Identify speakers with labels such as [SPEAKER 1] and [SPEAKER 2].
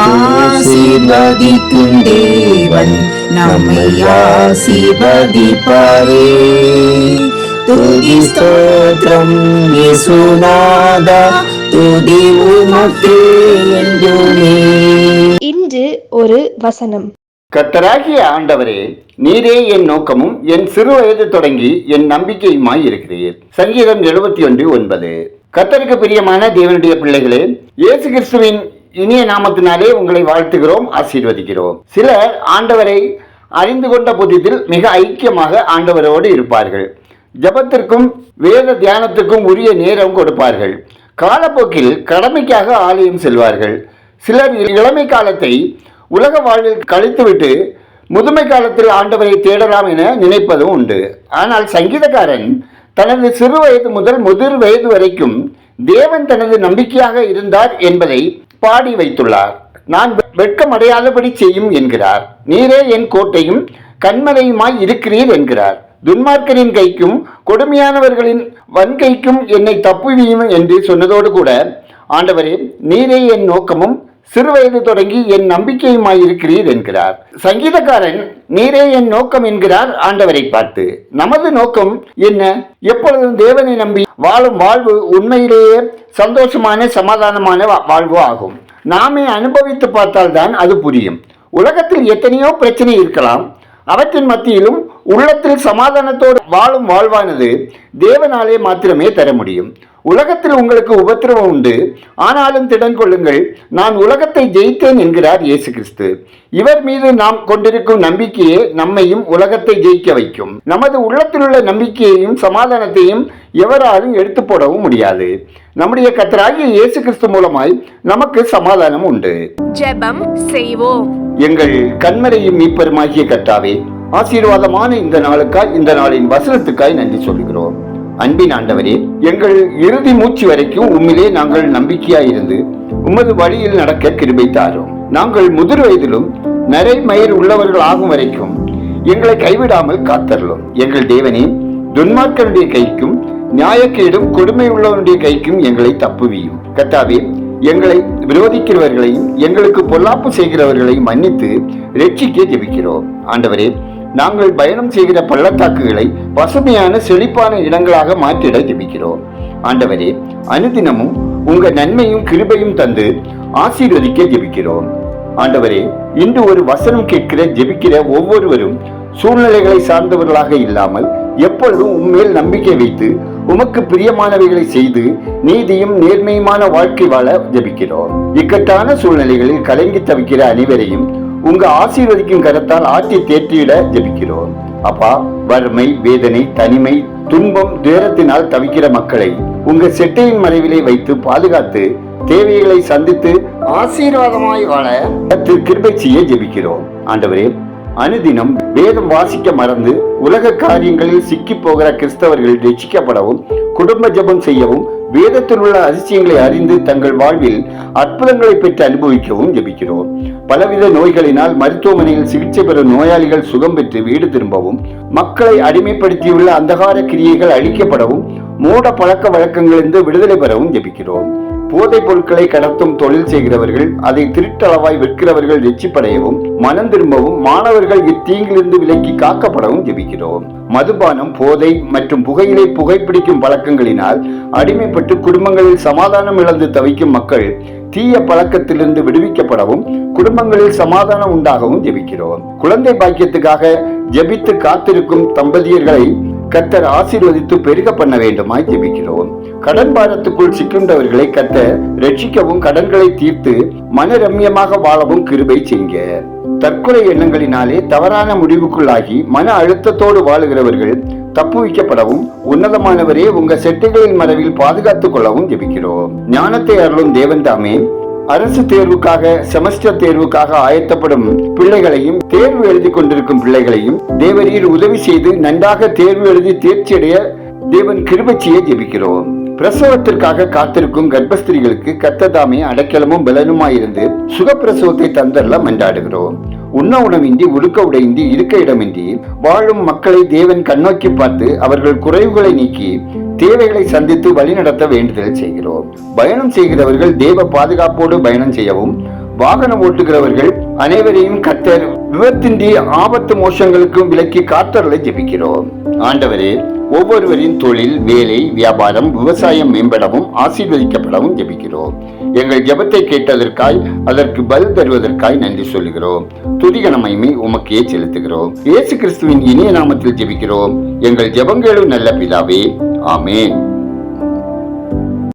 [SPEAKER 1] ஆசீர்வதிக்கும் தேவன் நம்மை ஆசீர்வதிப்பாரே. துதி ஸ்தோத்திரம் இயேசுநாதா துதி உமக்கே என்றுமே.
[SPEAKER 2] இன்று ஒரு வசனம்.
[SPEAKER 3] கர்த்தராகிய ஆண்டவரே நீரே என் நோக்கமும் என் சிறு வயது தொடங்கி என் நம்பிக்கையுமாய் இருக்கிறீர். சங்கீதம் எழுபத்தி ஒன்று ஒன்பது. கர்த்தருக்கு பிரியமான தேவனுடைய பிள்ளைகளே இயேசு கிறிஸ்துவின் இனிய நாமத்தினாலே உங்களை வாழ்த்துகிறோம் ஆசீர்வதிக்கிறோம். சிலர் ஆண்டவரை அறிந்து கொண்ட புதிதில் மிக ஐக்கியமாக ஆண்டவரோடு இருப்பார்கள். ஜெபத்திற்கும் வேத தியானத்துக்கும் உரிய நேரம் கொடுப்பார்கள். காலப்போக்கில் கடமைக்காக ஆலயம் செல்வார்கள். சிலர் இளமை காலத்தை உலக வாழ்வில் கழித்துவிட்டு முதுமை காலத்தில் ஆண்டவரை தேடலாம் என நினைப்பதும் உண்டு. ஆனால் சங்கீதக்காரன் தனது சிறு வயது முதல் முதிர் வயது வரைக்கும் தேவன் தனது நம்பிக்கையாக இருந்தார் என்பதை பாடி வைத்துள்ளார். நான் வெட்கமடையாதபடி செய்யும் என்கிறார். நீரே என் கோட்டையும் கண்மலையுமாய் இருக்கிறீர் என்கிறார். துன்மார்க்கரின் கைக்கும் கொடுமையானவர்களின் வன்கைக்கும் என்னை தப்புவியும் என்று சொன்னதோடு கூட ஆண்டவரே நீரே என் நோக்கமும் சிறுவயது தொடங்கி என் நம்பிக்கையுமாய் இருக்கிறீர் என்கிறார். சங்கீதக்காரன் நீரே என் நோக்கம் என்கிறார் ஆண்டவரை பார்த்து. நமது நோக்கம் என்ன? எப்பொழுதும் தேவனை நம்பி வாழும் வாழ்வு உண்மையிலேயே சந்தோஷமான சமாதானமான வா- வாழ்வு ஆகும். நாமே அனுபவித்து பார்த்தால்தான் அது புரியும். உலகத்தில் எத்தனையோ பிரச்சனை இருக்கலாம். அவற்றின் மத்தியிலும் உள்ளத்தில் சமாதானத்தோடு வாழும் வாழ்வானது தேவனாலே மாத்திரமே தர முடியும். உலகத்தில் உங்களுக்கு உபத்திரவம் உண்டு. ஆனாலும் திடன் கொள்ளுங்கள் நான் உலகத்தை ஜெயித்தேன் என்கிறார் இயேசு கிறிஸ்து இவர் மீது நாம் கொண்டிருக்கும் நம்பிக்கையே நம்மையும் உலகத்தை ஜெயிக்க வைக்கும். நமது உள்ளத்தில் உள்ள நம்பிக்கையையும் சமாதானத்தையும் எவராலும் எடுத்து போடவும் முடியாது. நம்முடைய கத்தராகிய இயேசு கிறிஸ்து மூலமாய் நமக்கு சமாதானம் உண்டு.
[SPEAKER 2] ஜெபம் செய்வோம்.
[SPEAKER 3] எங்கள் கண்மறையும் மீட்பருமாகிய கர்த்தாவே ஆசீர்வாதமான இந்த நாளுக்காய் இந்த நாளின் வசனத்துக்காய் நன்றி சொல்கிறோம் அன்பின் ஆண்டவரே எங்கள் இறுதி மூச்சு வரைக்கும் உம்மிலே நாங்கள் நம்பிக்கையா இருந்து உமது வழியில் நடக்க கிருபை தாரும். நாங்கள் முதிர் வயதிலும் நிறை மயிர் உள்ளவர்கள் ஆகும் வரைக்கும் எங்களை கைவிடாமல் காத்தரலும் எங்கள் தேவனே துன்மார்க்கனுடைய கைக்கும் நியாயக்கேடும் கொடுமை உள்ளவனுடைய கைக்கும் எங்களை தப்புவியும். கத்தாவே எங்களை விரோதிக்கிறவர்களையும் எங்களுக்கு பொல்லாப்பு செய்கிறவர்களையும் மன்னித்து ரட்சிக்க ஜெபிக்கிறோம். ஆண்டவரே நாங்கள் பயணம் செய்கிற பள்ளத்தாக்குகளை பசுமையான செழிப்பான இடங்களாக மாற்றிட ஜெபிக்கிறோம் ஆண்டவரே அனுதினமும் உங்க நன்மையும் கிருபையும் தந்து ஆசீர்வதிக்க ஜெபிக்கிறோம். ஆண்டவரே இன்று ஒரு வசனம் கேட்கிற ஜெபிக்கிற ஒவ்வொருவரும் சூழ்நிலைகளை சார்ந்தவர்களாக இல்லாமல் எப்பொழுதும் உண்மையில் நம்பிக்கை வைத்து உமக்கு பிரியமானவைகளை செய்து நீதியும் நேர்மையுமான வாழ்க்கை வாழ ஜெபிக்கிறோம். இக்கட்டான சூழ்நிலைகளில் கலங்கி தவிக்கிற அனைவரையும் உங்க ஆசீர்வதிக்கும் கரத்தால் ஆட்டி தேற்றிட ஜபிக்கிறோம். அப்பா வறுமை வேதனை தனிமை துன்பம் துயரத்தினால் தவிக்கிற மக்களை உங்க செட்டையின் மறைவிலே வைத்து பாதுகாத்து தேவைகளை சந்தித்து ஆசீர்வாதமாய் வாழ கர்த்தர் கிருபை செய்ய ஜெபிக்கிறோம். ஆண்டவரே அனுதினம் வேதம் வாசிக்க மறந்து உலக காரியங்களில் சிக்கி போகிற கிறிஸ்தவர்கள் ரட்சிக்கப்படவும் குடும்ப ஜபம் செய்யவும் வேதத்தில் உள்ள அதிசயங்களை அறிந்து தங்கள் வாழ்வில் அற்புதங்களை பெற்று அனுபவிக்கவும் ஜெபிக்கிறோம். பலவித நோய்களினால் மருத்துவமனையில் சிகிச்சை பெறும் நோயாளிகள் சுகம் பெற்று வீடு திரும்பவும் மக்களை அடிமைப்படுத்தியுள்ள அந்தகார கிரியைகள் அழிக்கப்படவும் மூட பழக்க வழக்கங்களிலிருந்து விடுதலை பெறவும் ஜெபிக்கிறோம். போதைப் பொருட்களை கடத்தும் தொழில் செய்கிறவர்கள் அதை திருட்டளவாய் விற்கிறவர்கள் வெற்றிப்படையவும் மனம் திரும்பவும் மாணவர்கள் இத்தீங்கிலிருந்து விலக்கி காக்கப்படவும் ஜெபிக்கிறோம். மதுபானம் போதை மற்றும் புகையிலை புகைப்பிடிக்கும் பழக்கங்களினால் அடிமைப்பட்டு குடும்பங்களில் சமாதானம் இழந்து தவிக்கும் மக்கள் தீய பழக்கத்திலிருந்து விடுவிக்கப்படவும் குடும்பங்களில் சமாதானம் உண்டாகவும் ஜெபிக்கிறோம். குழந்தை பாக்கியத்துக்காக ஜெபித்து காத்திருக்கும் தம்பதியர்களை கத்தர் ஆசீர்வதித்து பெருக பண்ண வேண்டுமாய் ஜெபிக்கிறோம். கடன் பாரத்துக்குள் சிக்கின்றவர்களை கத்தர் ரட்சிக்கவும் கடன்களை தீர்த்து மனரம்யமாக வாழவும் கிருபை செய்க தற்கொலை எண்ணங்களினாலே தவறான முடிவுக்குள்ளாகி மன அழுத்தத்தோடு வாழுகிறவர்கள் தப்புவிக்கப்படவும் உன்னதமானவரே உங்க செட்டைகளின் மறைவில் பாதுகாத்துக் கொள்ளவும் ஜெபிக்கிறோம். ஞானத்தை அருளும் தேவன் தாமே. அரசு தேர்வுக்காக செமஸ்டர் தேர்வுக்காக ஆயத்தப்படும் பிள்ளைகளையும் தேர்வு எழுதி கொண்டிருக்கும் பிள்ளைகளையும் தேவரீர் உதவி செய்து நன்றாக தேர்வு எழுதி தேர்ச்சியடைய தேவன் கிருபச்சியை ஜெபிக்கிறோம். பிரசவத்திற்காக காத்திருக்கும் கர்ப்பஸ்திரிகளுக்கு கத்ததாமே அடைக்கலமும் பலனுமாயிருந்து சுகப்பிரசவத்தை தந்தல்ல மன்றாடுகிறோம் உண்ண உணவின்றி உடுக்க உடையின்றி இருக்க இடமின்றி வாழும் மக்களை தேவன் கண்ணோக்கி பார்த்து அவர்கள் குறைவுகளை நீக்கி தேவைகளை சந்தித்து வழிநடத்த வேண்டுதல் செய்கிறோம். பயணம் செய்கிறவர்கள் தேவ பாதுகாப்போடு பயணம் செய்யவும் வாகனம் ஓட்டுகிறவர்கள் அனைவரையும் கத்தர் விபத்தின்றி ஆபத்து மோசங்களுக்கும் விலக்கி காத்தரலை ஜெபிக்கிறோம். ஆண்டவரே ஒவ்வொருவரின் தொழில் வேலை வியாபாரம் விவசாயம் மேம்படவும் ஆசீர்வதிக்கப்படவும் ஜெபிக்கிறோம். எங்கள் ஜெபத்தை கேட்டதற்காய் அதற்கு பதில் தருவதற்காய் நன்றி சொல்லுகிறோம். துதிகனமைமை உமக்கே செலுத்துகிறோம். இயேசு கிறிஸ்துவின் இனிய நாமத்தில் ஜெபிக்கிறோம். எங்கள் ஜெபங்களும் நல்ல பிதாவே ஆமேன்.